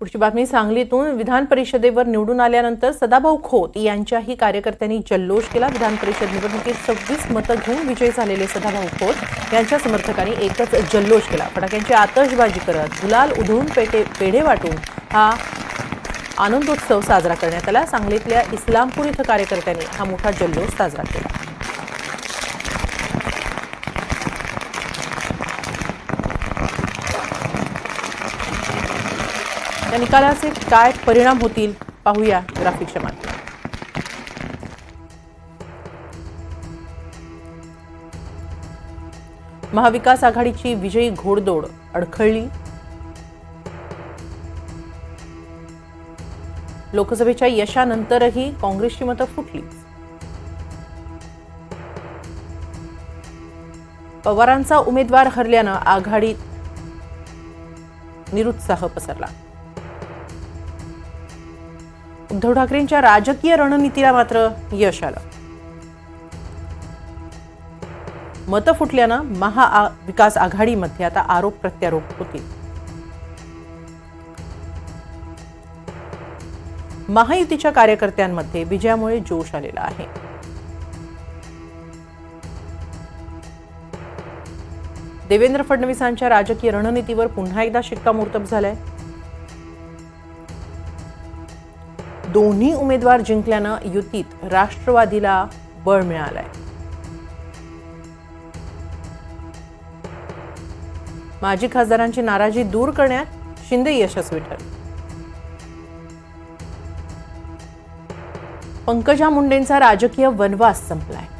पुढची बातमी सांगलीतून विधान परिषदेवर निवडून आल्यानंतर सदाभाऊ खोत यांच्याही कार्यकर्त्यांनी जल्लोष केला. विधान परिषद निवडणुकीत सव्वीस मतं घेऊन विजयी झालेले सदाभाऊ खोत यांच्या समर्थकांनी एकच जल्लोष केला. फटाक्यांची आतषबाजी करत गुलाल उधळून पेटे पेढे वाटून हा आनंदोत्सव साजरा करण्यात आला. सांगलीतल्या इस्लामपूर इथं कार्यकर्त्यांनी हा मोठा जल्लोष साजरा केला. या निकालाचे काय परिणाम होतील पाहूया ग्राफिकच्या माध्यमात महाविकास आघाडीची विजयी घोडदौड अडखळली. लोकसभेच्या यशानंतरही काँग्रेसची मतं फुटली. पवारांचा उमेदवार हरल्यानं आघाडीत निरुत्साह पसरला. उद्धव ठाकरेंच्या राजकीय रणनीतीला मात्र यश आलं. मतं फुटल्यानं महाविकास आघाडीमध्ये आता आरोप प्रत्यारोप होतील. महायुतीच्या कार्यकर्त्यांमध्ये विजयामुळे जोश आलेला आहे. देवेंद्र फडणवीसांच्या राजकीय रणनीतीवर पुन्हा एकदा शिक्कामोर्तब झालाय. दोन्ही उमेदवार जिंकल्यानं युतीत राष्ट्रवादीला बळ मिळालंय. माजी खासदारांची नाराजी दूर करण्यात शिंदे यशस्वी ठरले. पंकजा मुंडेंचा राजकीय वनवास संपलाय.